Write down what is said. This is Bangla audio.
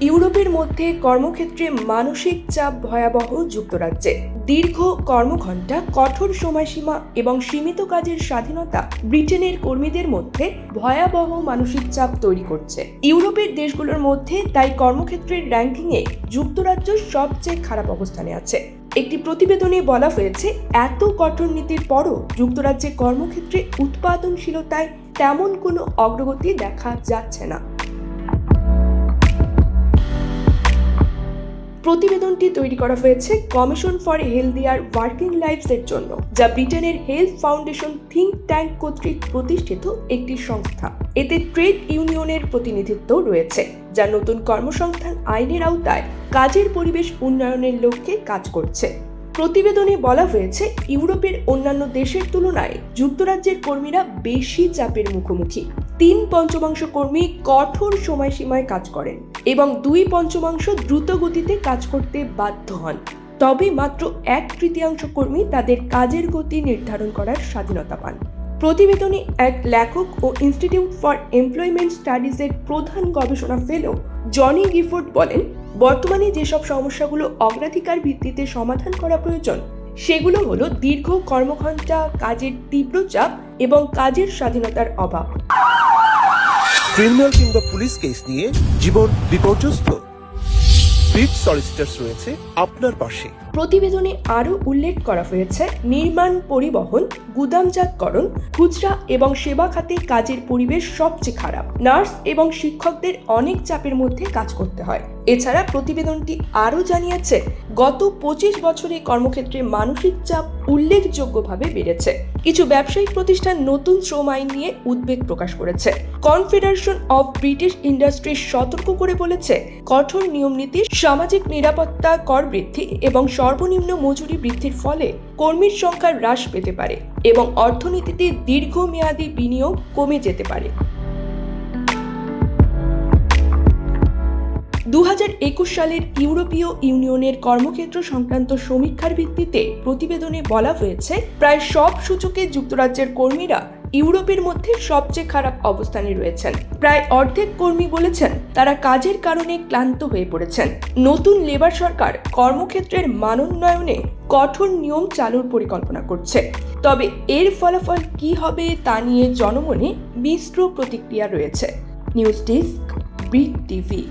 ইউরোপের মধ্যে কর্মক্ষেত্রে মানসিক চাপ ভয়াবহ যুক্তরাজ্যে। দীর্ঘ কর্মঘণ্টা, কঠোর সময়সীমা এবং সীমিত কাজের স্বাধীনতা ব্রিটেনের কর্মীদের মধ্যে ভয়াবহ মানসিক চাপ তৈরি করছে। ইউরোপের দেশগুলোর মধ্যে তাই কর্মক্ষেত্রের র্যাঙ্কিংয়ে যুক্তরাজ্য সবচেয়ে খারাপ অবস্থানে আছে। একটি প্রতিবেদনে বলা হয়েছে, এত কঠোর নীতির পরও যুক্তরাজ্যে কর্মক্ষেত্রে উৎপাদনশীলতায় তেমন কোনো অগ্রগতি দেখা যাচ্ছে না। প্রতিবেদনটি তৈরি করা হয়েছে কমিশন ফর হেলদিয়ার ওয়ার্কিং লাইফসের জন্য, যা ব্রিটেনের হেলথ ফাউন্ডেশন থিঙ্ক ট্যাঙ্ক কর্তৃক প্রতিষ্ঠিত একটি সংস্থা। এতে ট্রেড ইউনিয়নের প্রতিনিধিত্ব রয়েছে, যা নতুন কর্মসংস্থান আইনের আওতায় কাজের পরিবেশ উন্নয়নের লক্ষ্যে কাজ করছে। প্রতিবেদনে বলা হয়েছে, ইউরোপের অন্যান্য দেশের তুলনায় যুক্তরাজ্যের কর্মীরা বেশি চাপের মুখোমুখি। তিন পঞ্চমাংশ কর্মী কঠোর সময়সীমায় কাজ করেন এবং দুই পঞ্চমাংশ দ্রুত গতিতে কাজ করতে বাধ্য হন। তবে মাত্র এক তৃতীয়াংশ কর্মী তাদের কাজের গতি নির্ধারণ করার স্বাধীনতা পান। প্রতিবেদনে এক লেখক ও ইনস্টিটিউট ফর এমপ্লয়মেন্ট স্টাডিজের প্রধান গবেষণা ফেলো জনি গিফোর্ড বলেন বর্তমানে যেসব সমস্যাগুলো অগ্রাধিকার ভিত্তিতে সমাধান করা প্রয়োজন সেগুলো হলো দীর্ঘ কর্মঘণ্টা কাজের তীব্র চাপ এবং কাজের স্বাধীনতার অভাব। ক্রিমিনাল কিংবা পুলিশ কেস নিয়ে জীবন বিপর্যস্ত। বিট সলিসিটার্স রয়েছে আপনার পাশে। প্রতিবেদনে আরও উল্লেখ করা হয়েছে নির্মাণ পরিবহন গুদামজাতকরণ খুচরা এবং সেবা খাতে কাজের পরিবেশ সবচেয়ে খারাপ। নার্স এবং শিক্ষকদের অনেক চাপের মধ্যে কাজ করতে হয়। এছাড়া প্রতিবেদনটি আরও জানিয়েছে, গত পঁচিশ বছরে কর্মক্ষেত্রে মানসিক চাপ উল্লেখযোগ্যভাবে বেড়েছে। কিছু ব্যবসায়িক প্রতিষ্ঠান নতুন শ্রম আইন নিয়ে উদ্বেগ প্রকাশ করেছে। কনফেডারেশন অব ব্রিটিশ ইন্ডাস্ট্রি সতর্ক করে বলেছে, কঠোর নিয়মনীতি সামাজিক নিরাপত্তা, কর বৃদ্ধি এবং সর্বনিম্ন মজুরি বৃদ্ধির ফলে কর্মীর সংখ্যা হ্রাস পেতে পারে এবং অর্থনীতিতে দীর্ঘমেয়াদী বিনিয়োগ কমে যেতে পারে। দু হাজার একুশ সালের ইউরোপীয় ইউনিয়নের কর্মক্ষেত্র সংক্রান্ত সমীক্ষার ভিত্তিতে প্রতিবেদনে বলা হয়েছে, প্রায় সব সূচকে যুক্তরাজ্যের কর্মীরা ইউরোপের মধ্যে সবচেয়ে খারাপ অবস্থানে রয়েছেন। প্রায় অর্ধেক কর্মী বলেছেন, তারা কাজের কারণে ক্লান্ত হয়ে পড়েছেন। নতুন লেবার সরকার কর্মক্ষেত্রের মানোন্নয়নে কঠোর নিয়ম চালুর পরিকল্পনা করছে। তবে এর ফলাফল কি হবে তা নিয়ে জনমনে মিশ্র প্রতিক্রিয়া রয়েছে। News desk, big TV.